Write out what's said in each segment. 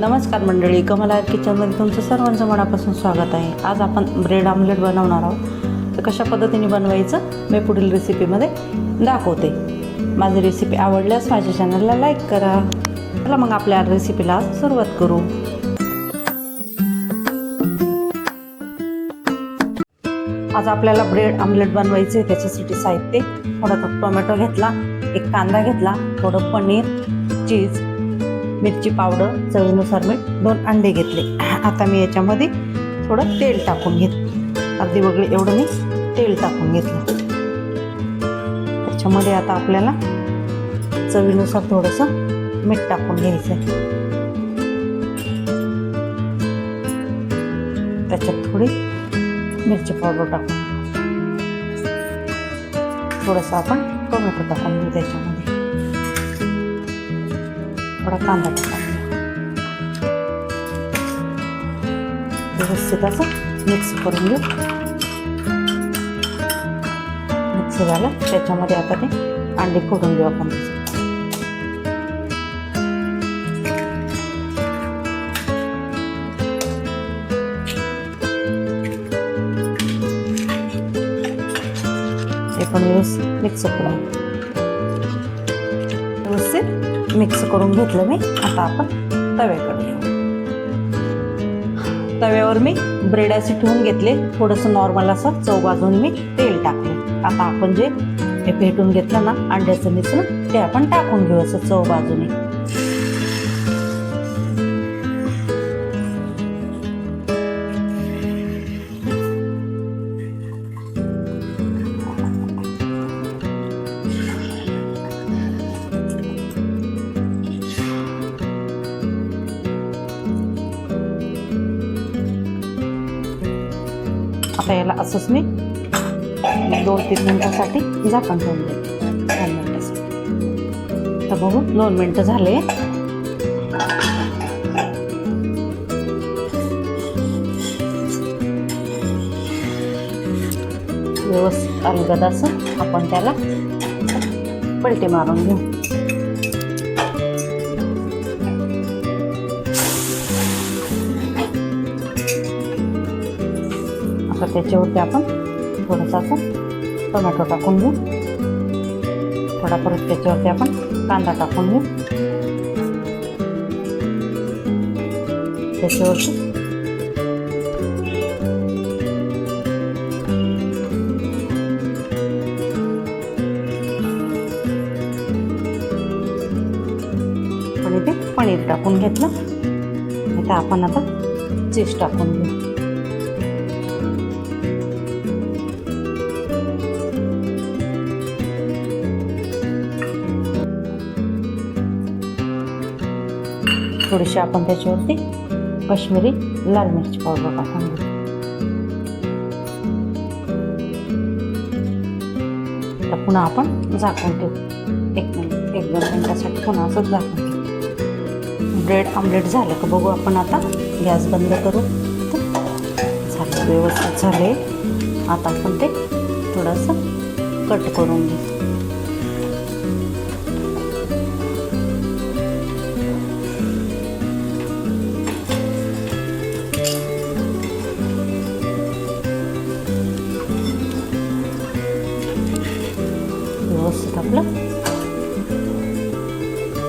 नमस्कार मंडळी कमला किचनमध्ये तुमचं सर्वांचं मनापासून स्वागत आहे. आज आपण ब्रेड आमलेट बनवणार आहोत. तर कशा पद्धतीने बनवायचं मी पुढील रेसिपीमध्ये दाखवते. माझी रेसिपी आवडल्यास माझ्या चॅनलला लाईक करा. चला मग आपल्या रेसिपीला सुरुवात करू. आज आपल्याला ब्रेड आमलेट बनवायचे आहे त्याच्यासाठी साहित्य थोडा टोमॅटो घेतला एक कांदा घेतला थोडं पनीर चीज मिरची पावडर चवीनुसार मीठ दोन अंडे घेतले. आता मी याच्यामध्ये थोडं तेल टाकून घेत अगदी वगळे एवढं मी तेल टाकून घेतलं. त्याच्यामध्ये आता आपल्याला चवीनुसार थोडंसं मीठ टाकून घ्यायचं आहे त्याच्यात थोडी मिरची पावडर टाकून. थोडंसं आपण टोमॅटो टाकून घेऊ त्याच्यामध्ये. थोडा कांदा टाकून घेऊ व्यवस्थित असं मिक्स करून घेऊ. मिक्स झालं. त्याच्यामध्ये आता ते अंडे फोडून घेऊ आपण. ते पण व्यवस्थित मिक्स करून. व्यवस्थित मिक्स करून घेतलं मी. आता आपण तव्याकडे घेऊ तव्यावर मी ब्रेड असे ठेवून घेतले. थोडंसं नॉर्मल असं चव बाजून मी तेल टाकले. आता आपण जे हे फेटून घेतलं ना अंड्याचं मिश्रण ते आपण टाकून घेऊ असं चव बाजूने. आता याला असंच मी दोन तीन मिनिटासाठी झाकण ठेवून देते दोन मिनिटासाठी तर बघू दोन मिनटं झाले. व्यवस्थित अलगद असं आपण त्याला पलटे मारून घेऊ. तर त्याच्यावरती आपण थोडंसं असं टोमॅटो टाकून घेऊ. थोडा परत त्याच्यावरती आपण कांदा टाकून घेऊ. त्याच्यावरती आणि ते पनीर टाकून घेतलं. आता आपण आता चीज टाकून घेऊ. थोडीशी आपण त्याच्यावरती काश्मिरी लाल मिरची पावडर टाकून घेऊ. तर पुन्हा आपण झाकून ठेवू. एक मिनिट एक दोन मिनिटासाठी पुन्हा असंच झाकून ठेवू. ब्रेड आमलेट झालं का बघू आपण आता. गॅस बंद करू. झालं व्यवस्थित झाले. आता आपण ते थोडंसं कट करून घेऊ. आपलं?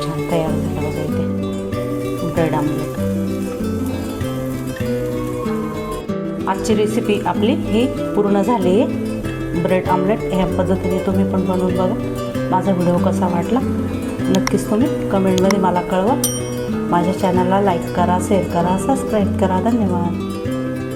छान तयार झालं बघा इथे ब्रेड आमलेट आजची रेसिपी आपली ही पूर्ण झाली. आहे ब्रेड आमलेट ह्या पद्धतीने तुम्ही पण बनवून बघा. माझा व्हिडिओ कसा वाटला नक्कीच तुम्ही कमेंटमध्ये मला कळवा. माझ्या चॅनलला लाईक करा शेअर करा सबस्क्राईब करा. धन्यवाद.